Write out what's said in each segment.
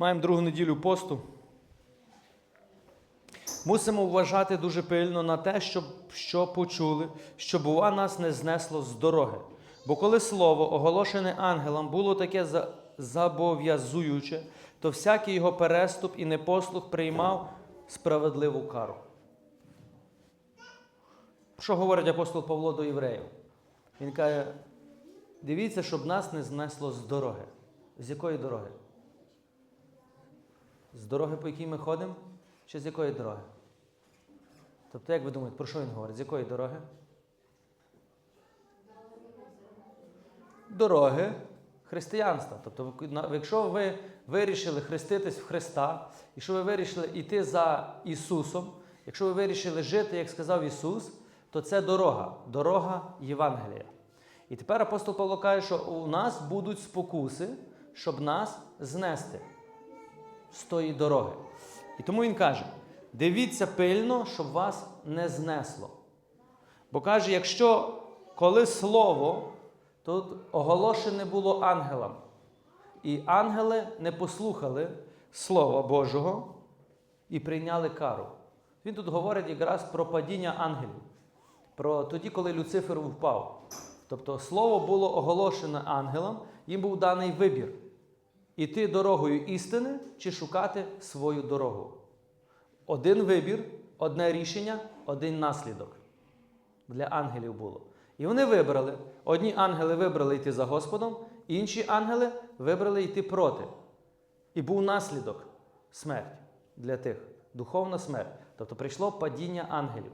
Маємо другу неділю посту. Мусимо вважати дуже пильно на те, щоб що почули, щоб бува нас не знесло з дороги. Бо коли слово, оголошене ангелам, було таке зобов'язуюче, то всякий його переступ і непослух приймав справедливу кару. Що говорить апостол Павло до євреїв? Він каже: дивіться, щоб нас не знесло з дороги. З якої дороги? З дороги, по якій ми ходимо, чи з якої дороги? Тобто, як ви думаєте, про що він говорить? З якої дороги? Дороги християнства. Тобто, якщо ви вирішили хреститись в Христа, якщо ви вирішили йти за Ісусом, якщо ви вирішили жити, як сказав Ісус, то це дорога, дорога Євангелія. І тепер апостол Павло каже, що у нас будуть спокуси, щоб нас знести з тої дороги. І тому він каже: дивіться пильно, щоб вас не знесло. Бо каже, якщо коли слово тут оголошене було ангелам, і ангели не послухали Слова Божого і прийняли кару. Він тут говорить якраз про падіння ангелів, про тоді, коли Люцифер впав. Тобто слово було оголошене ангелам, їм був даний вибір іти дорогою істини чи шукати свою дорогу. Один вибір, одне рішення, один наслідок для ангелів було. І вони вибрали. Одні ангели вибрали йти за Господом, інші ангели вибрали йти проти. І був наслідок смерть для тих, духовна смерть. Тобто прийшло падіння ангелів.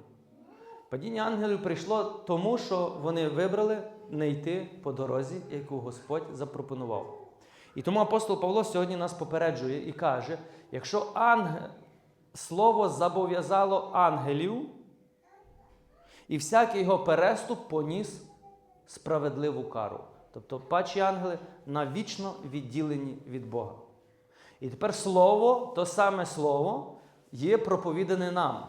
Падіння ангелів прийшло тому, що вони вибрали не йти по дорозі, яку Господь запропонував. І тому апостол Павло сьогодні нас попереджує і каже: якщо ангел, слово зобов'язало ангелів, і всякий його переступ поніс справедливу кару. Тобто пачі ангели навічно відділені від Бога. І тепер слово, то саме слово, є проповідане нам.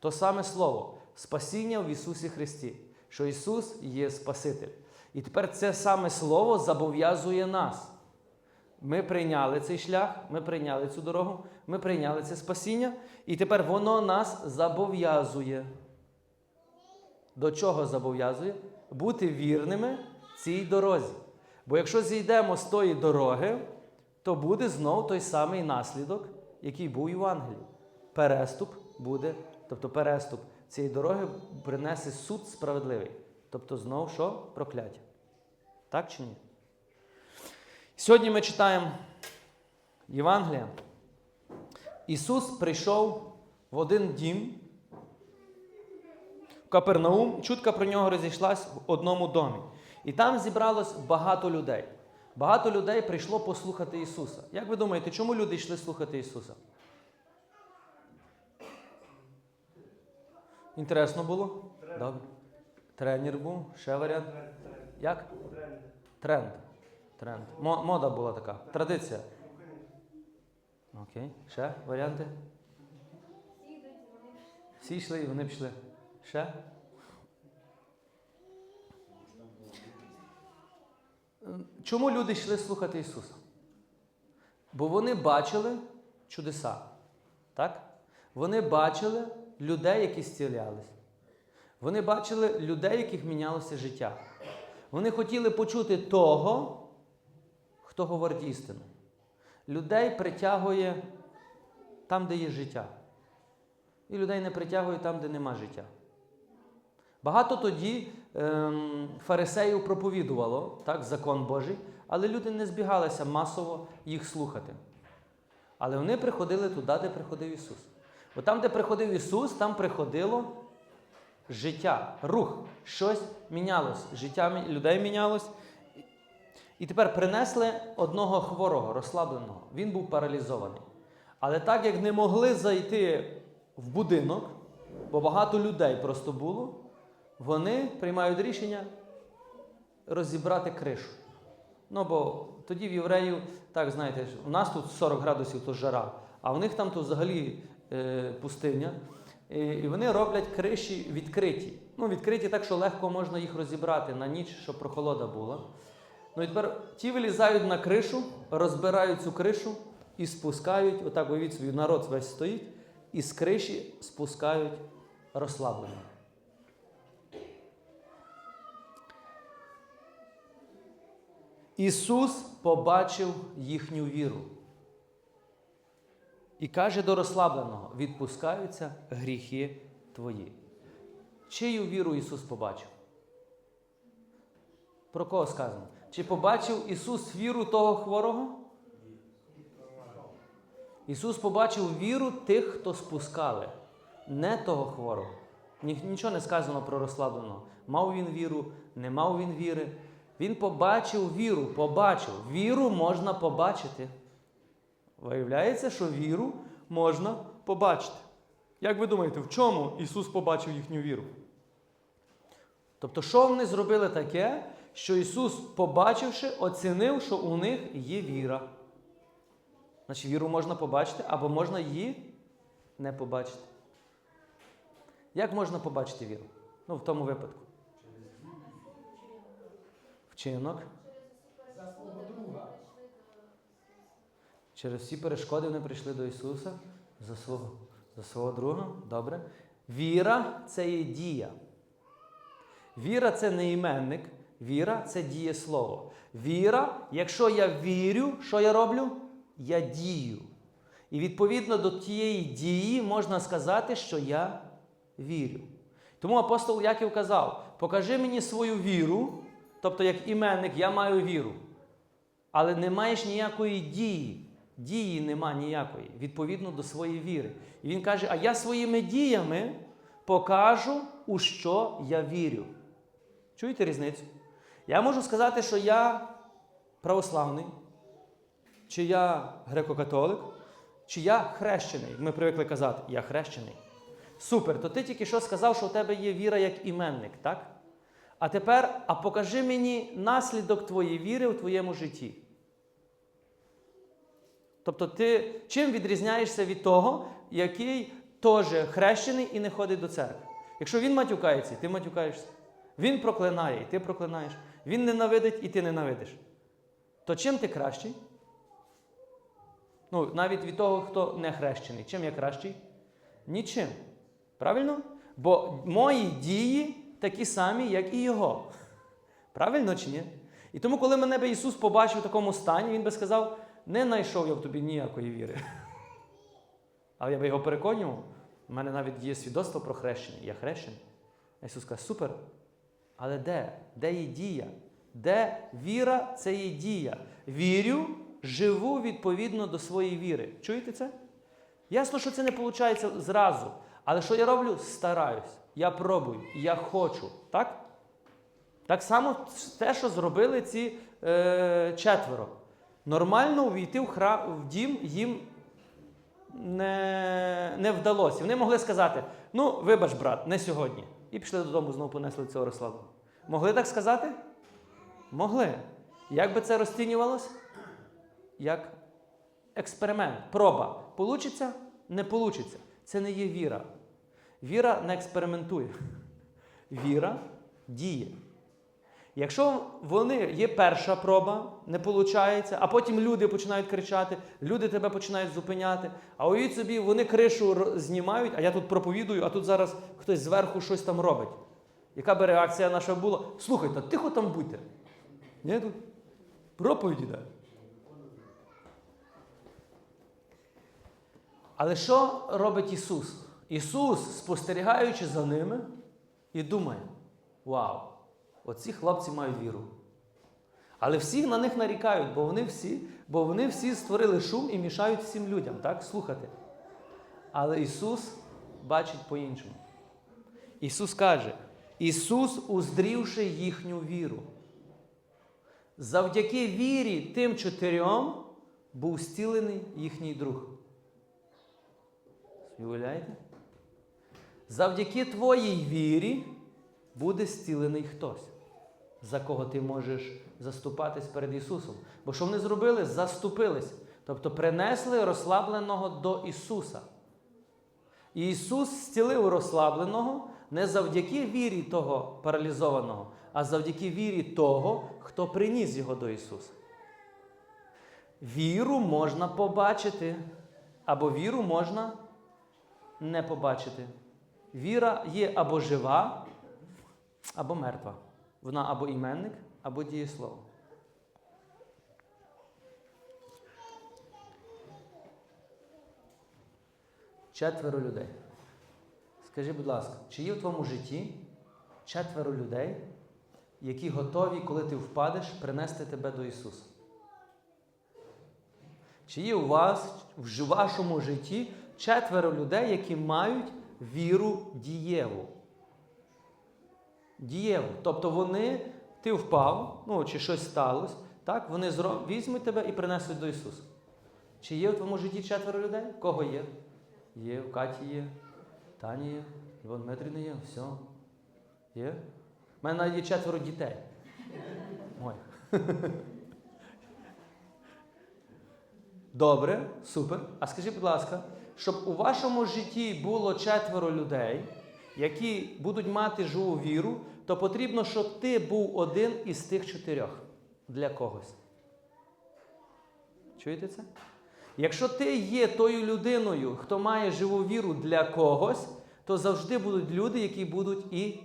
То саме слово спасіння в Ісусі Христі, що Ісус є Спаситель. І тепер це саме слово зобов'язує нас. Ми прийняли цей шлях, ми прийняли цю дорогу, ми прийняли це спасіння, і тепер воно нас зобов'язує. До чого зобов'язує? Бути вірними цій дорозі. Бо якщо зійдемо з тої дороги, то буде знов той самий наслідок, який був і в Ангелії. Переступ буде, тобто переступ цієї дороги принесе суд справедливий. Тобто знов що? Прокляття. Так чи ні? Сьогодні ми читаємо Євангелія. Ісус прийшов в один дім в Капернаум, чутка про нього розійшлась в одному домі. І там зібралось багато людей. Багато людей прийшло послухати Ісуса. Як ви думаєте, чому люди йшли слухати Ісуса? Інтересно було? Добре. Тренер був, ще варіант. Як? Тренд. Тренд. Мо- Мода була така. Традиція. Окей. Ще варіанти? Всі йшли і вони пішли. Ще? Чому люди йшли слухати Ісуса? Бо вони бачили чудеса. Так? Вони бачили людей, які зцілялись. Вони бачили людей, яких мінялося життя. Вони хотіли почути того, хто говорить істину. Людей притягує там, де є життя. І людей не притягує там, де нема життя. Багато тоді ем, фарисеїв проповідувало так, закон Божий, але люди не збігалися масово їх слухати. Але вони приходили туди, де приходив Ісус. Бо там, де приходив Ісус, там приходило життя, рух, щось мінялось, життя людей мінялось. І тепер принесли одного хворого, розслабленого. Він був паралізований. Але так як не могли зайти в будинок, бо багато людей просто було, вони приймають рішення розібрати кришу. Ну, бо тоді в євреїв, так знаєте, у нас тут 40 градусів то жара, а в них там то взагалі е, пустиня. І, вони роблять криші відкриті. Ну, відкриті так, що легко можна їх розібрати на ніч, щоб прохолода була. Ну і тепер ті вилізають на кришу, розбирають цю кришу і спускають, отак уявіть собі, народ весь стоїть, і з криші спускають розслабленого. Ісус побачив їхню віру. І каже до розслабленого: відпускаються гріхи твої. Чию віру Ісус побачив? Про кого сказано? Чи побачив Ісус віру того хворого? Ісус побачив віру тих, хто спускали, не того хворого. Нічого не сказано про розслабленого. Мав він віру, не мав він віри. Він побачив віру, побачив. Віру можна побачити. Виявляється, що віру можна побачити. Як ви думаєте, в чому Ісус побачив їхню віру? Тобто, що вони зробили таке, що Ісус, побачивши, оцінив, що у них є віра. Значить, віру можна побачити, або можна її не побачити. Як можна побачити віру? Ну, в тому випадку. Вчинок. Через всі перешкоди вони прийшли до Ісуса за свого, за свого друга. Добре. Віра це є дія. Віра це не іменник, віра це дієслово. Віра, якщо я вірю, що я роблю? Я дію. І відповідно до тієї дії можна сказати, що я вірю. Тому апостол Яків казав: покажи мені свою віру, тобто як іменник, я маю віру. Але не маєш ніякої дії. Дії нема ніякої, відповідно до своєї віри. І він каже: а я своїми діями покажу, у що я вірю. Чуєте різницю? Я можу сказати, що я православний, чи я греко-католик, чи я хрещений. Ми привикли казати, я хрещений. Супер, то ти тільки що сказав, що у тебе є віра як іменник, так? А тепер, а покажи мені наслідок твоєї віри у твоєму житті. Тобто, ти чим відрізняєшся від того, який теж хрещений і не ходить до церкви? Якщо він матюкається, ти матюкаєшся. Він проклинає, і ти проклинаєш. Він ненавидить, і ти ненавидиш. То чим ти кращий? Ну, навіть від того, хто не хрещений. Чим я кращий? Нічим. Правильно? Бо мої дії такі самі, як і його. Правильно чи ні? І тому, коли мене би Ісус побачив в такому стані, Він би сказав, не знайшов я в тобі ніякої віри. Але я би його переконував, у мене навіть є свідоцтво про хрещення. Я хрещений. А Ісус каже, супер. Але де? Де є дія? Де віра це є дія. Вірю, живу відповідно до своєї віри. Чуєте це? Ясно, що це не виходить зразу. Але що я роблю? Стараюсь. Я пробую, я хочу. Так? Так само те, що зробили ці е, четверо. Нормально увійти в, хра... в дім їм не, не вдалося. Вони могли сказати: ну, вибач, брат, не сьогодні. І пішли додому, знову понесли цього розслабу. Могли так сказати? Могли. Як би це розцінювалось? Як експеримент, проба. Получиться? Не получиться. Це не є віра. Віра не експериментує. Віра діє. Якщо вони є перша проба, не виходить, а потім люди починають кричати, люди тебе починають зупиняти, а уявіть собі, вони кришу знімають, а я тут проповідую, а тут зараз хтось зверху щось там робить. Яка би реакція наша була? Слухайте, тихо там будьте. Ні, тут проповідь іде. Але що робить Ісус? Ісус, спостерігаючи за ними, і думає: Вау, оці хлопці мають віру. Але всі на них нарікають, бо вони всі, бо вони всі створили шум і мішають всім людям, так? Слухати. Але Ісус бачить по-іншому. Ісус каже: Ісус, уздрівши їхню віру. Завдяки вірі тим чотирьом був зцілений їхній друг. Уявляєте? Завдяки твоїй вірі буде зцілений хтось, за кого ти можеш заступатись перед Ісусом. Бо що вони зробили? Заступились. Тобто принесли розслабленого до Ісуса. І Ісус зцілив розслабленого не завдяки вірі того паралізованого, а завдяки вірі того, хто приніс його до Ісуса. Віру можна побачити, або віру можна не побачити. Віра є або жива, або мертва. Вона або іменник, або дієслово. Четверо людей. Скажи, будь ласка, чи є в твоєму житті четверо людей, які готові, коли ти впадеш, принести тебе до Ісуса? Чи є у вас в вашому житті четверо людей, які мають віру дієву? Дієву. Тобто вони, ти впав, ну чи щось сталося, так? вони зро... візьмуть тебе і принесуть до Ісуса. Чи є в твоєму житті четверо людей? Кого є? Є, у Каті є, Тані є, Іван Дмитрівна є, все. Є? У мене навіть є четверо дітей. Моїх. Добре, супер. А скажіть, будь ласка, щоб у вашому житті було четверо людей, які будуть мати живу віру, то потрібно, щоб ти був один із тих чотирьох для когось. Чуєте це? Якщо ти є тою людиною, хто має живу віру для когось, то завжди будуть люди, які будуть і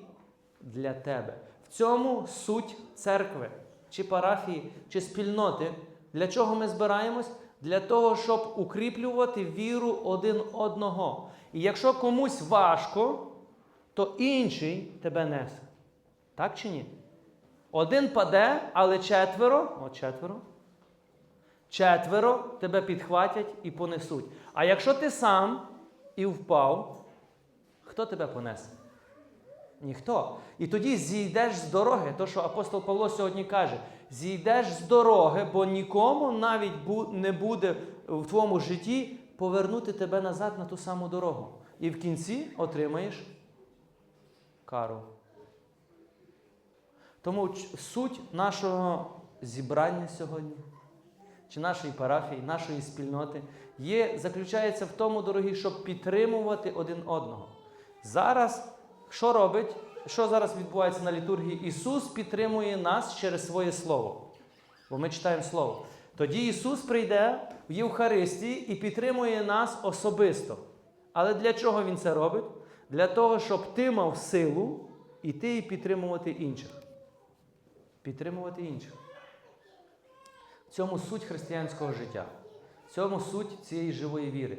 для тебе. В цьому суть церкви, чи парафії, чи спільноти. Для чого ми збираємось? Для того, щоб укріплювати віру один одного. І якщо комусь важко, то інший тебе несе. Так чи ні? Один паде, але четверо, о, четверо, четверо тебе підхватять і понесуть. А якщо ти сам і впав, хто тебе понесе? Ніхто. І тоді зійдеш з дороги, то що апостол Павло сьогодні каже: зійдеш з дороги, бо нікому навіть не буде в твоєму житті повернути тебе назад на ту саму дорогу. І в кінці отримаєш кару. Тому суть нашого зібрання сьогодні, чи нашої парафії, нашої спільноти, є, заключається в тому, дорогі, щоб підтримувати один одного. Зараз що робить? Що зараз відбувається на літургії? Ісус підтримує нас через своє Слово. Бо ми читаємо Слово. Тоді Ісус прийде в Євхаристії і підтримує нас особисто. Але для чого Він це робить? Для того, щоб ти мав силу іти і підтримувати інших. Підтримувати інших. В цьому суть християнського життя. В цьому суть цієї живої віри.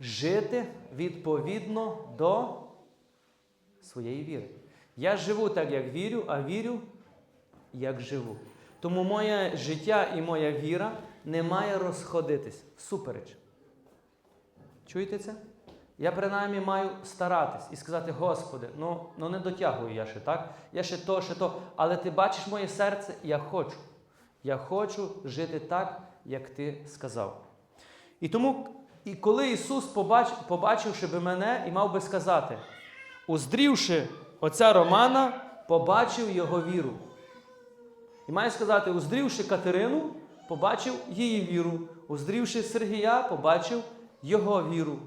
Жити відповідно до своєї віри. Я живу так, як вірю, а вірю, як живу. Тому моє життя і моя віра не має розходитись всупереч. Чуєте це? Я принаймні маю старатись і сказати, Господи, ну, ну не дотягую я ще, так? Я ще то, ще то. Але ти бачиш моє серце, я хочу. Я хочу жити так, як ти сказав. І тому, і коли Ісус, побач, побачивши би мене, і мав би сказати, уздрівши отця Романа, побачив його віру. І має сказати, уздрівши Катерину, побачив її віру. Уздрівши Сергія, побачив його віру.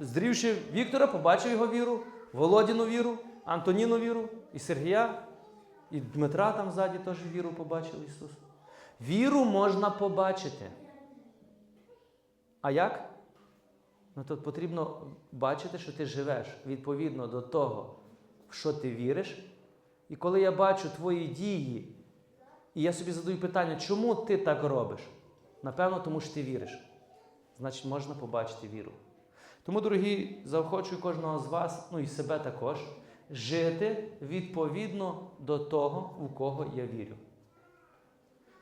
Здрівши Віктора, побачив його віру, Володіну віру, Антоніну віру, і Сергія, і Дмитра там ззаді теж віру побачив Ісус. Віру можна побачити. А як? Ну тут потрібно бачити, що ти живеш відповідно до того, в що ти віриш. І коли я бачу твої дії, і я собі задаю питання, чому ти так робиш? Напевно, тому що ти віриш. Значить, можна побачити віру. Тому, дорогі, заохочую кожного з вас, ну і себе також, жити відповідно до того, у кого я вірю.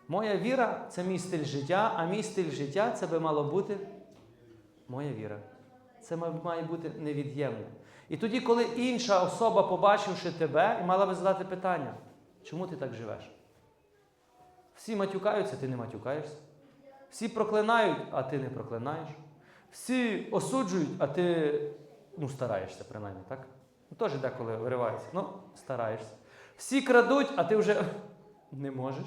Моя віра це мій стиль життя, а мій стиль життя це би мало бути моя віра. Це має бути невід'ємно. І тоді, коли інша особа, побачивши тебе, мала би задати питання, чому ти так живеш? Всі матюкаються, ти не матюкаєшся. Всі проклинають, а ти не проклинаєш. Всі осуджують, а ти ну, стараєшся, принаймні, так? Ну, Теж деколи виривається. Ну, стараєшся. Всі крадуть, а ти вже не можеш.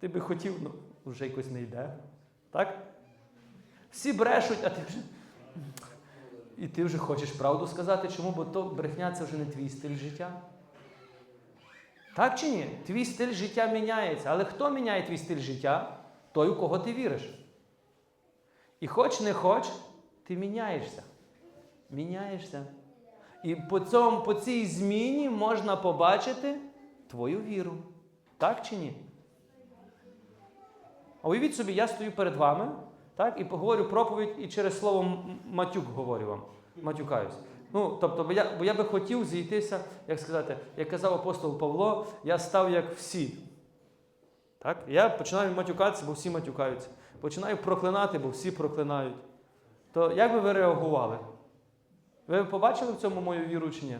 Ти би хотів, ну, вже якось не йде. Так? Всі брешуть, а ти вже. І ти вже хочеш правду сказати. Чому? Бо то брехня це вже не твій стиль життя. Так чи ні? Твій стиль життя міняється. Але хто міняє твій стиль життя? той, у кого ти віриш. І хоч не хоч, ти міняєшся. Міняєшся. І по, цьому, по цій зміні можна побачити твою віру. Так чи ні? А уявіть собі, я стою перед вами, так, і говорю проповідь, і через слово матюк говорю вам. Матюкаюсь. Ну, тобто, бо я, бо я би хотів зійтися, як сказати, як казав апостол Павло, я став як всі. Так? Я починаю матюкатися, бо всі матюкаються. Починаю проклинати, бо всі проклинають. То як би ви реагували? Ви б побачили в цьому мою віру чи ні?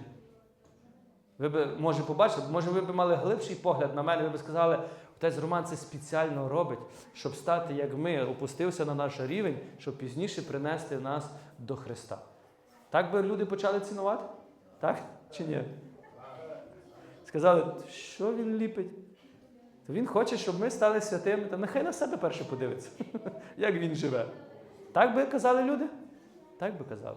Ви б, може, побачили, може, ви б мали глибший погляд на мене, ви б сказали, отець Роман це спеціально робить, щоб стати, як ми, опустився на наш рівень, щоб пізніше принести нас до Христа. Так би люди почали цінувати? Так чи ні? Сказали, що він ліпить? То він хоче, щоб ми стали святими, та нехай на себе перше подивиться, як він живе. Так би казали люди? Так би казали.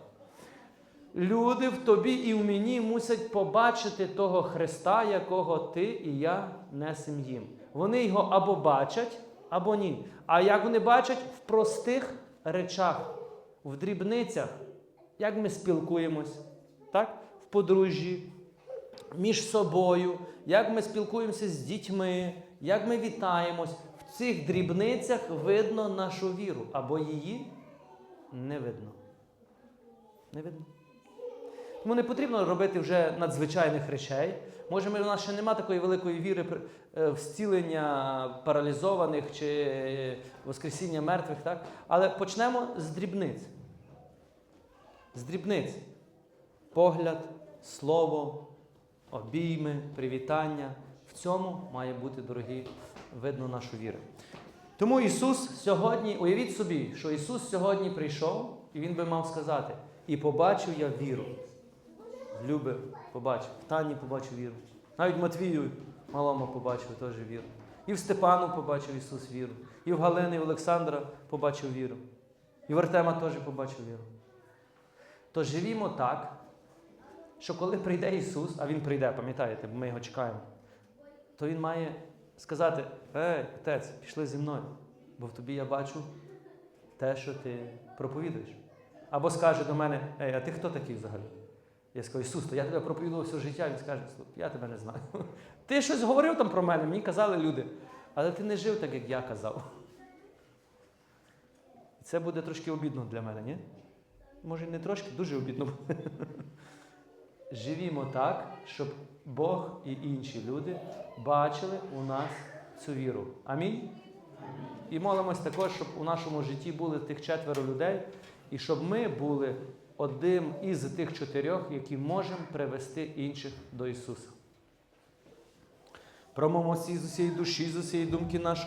Люди в тобі і в мені мусять побачити того Христа, якого ти і я несем їм. Вони його або бачать, або ні. А як вони бачать? В простих речах, в дрібницях, як ми спілкуємось, так? в подружжі, між собою, як ми спілкуємося з дітьми, як ми вітаємось. В цих дрібницях видно нашу віру, або її не видно. Не видно. Тому не потрібно робити вже надзвичайних речей. Може, ми, у нас ще немає такої великої віри е, в зцілення паралізованих чи воскресіння мертвих, так? але почнемо з дрібниць. З дрібниць. Погляд, слово, обійми, привітання. В цьому має бути, дорогі, видно нашу віру. Тому Ісус сьогодні, уявіть собі, що Ісус сьогодні прийшов, і Він би мав сказати: і побачив я віру. В Люби побачив, в Тані побачив віру. Навіть Матвію малому побачив теж віру. І в Степану побачив Ісус віру. І в Галини, і в Олександра побачив віру. І в Артема теж побачив віру. То живімо так, що коли прийде Ісус, а Він прийде, пам'ятаєте, ми його чекаємо, то Він має сказати: Ей, отець, пішли зі мною, бо в тобі я бачу те, що ти проповідуєш. Або скаже до мене, ей, а ти хто такий взагалі? Я скажу, Ісус, то я тебе проповідував все життя, Він скаже, «Слухай, я тебе не знаю. Ти щось говорив там про мене, мені казали люди, але ти не жив так, як я казав. Це буде трошки обідно для мене, ні? Може, не трошки, дуже обідно буде. Живімо так, щоб Бог і інші люди бачили у нас цю віру. Амінь. І молимось також, щоб у нашому житті були тих четверо людей, і щоб ми були одним із тих чотирьох, які можемо привести інших до Ісуса. Промовимо з усієї душі, з усієї думки нашої.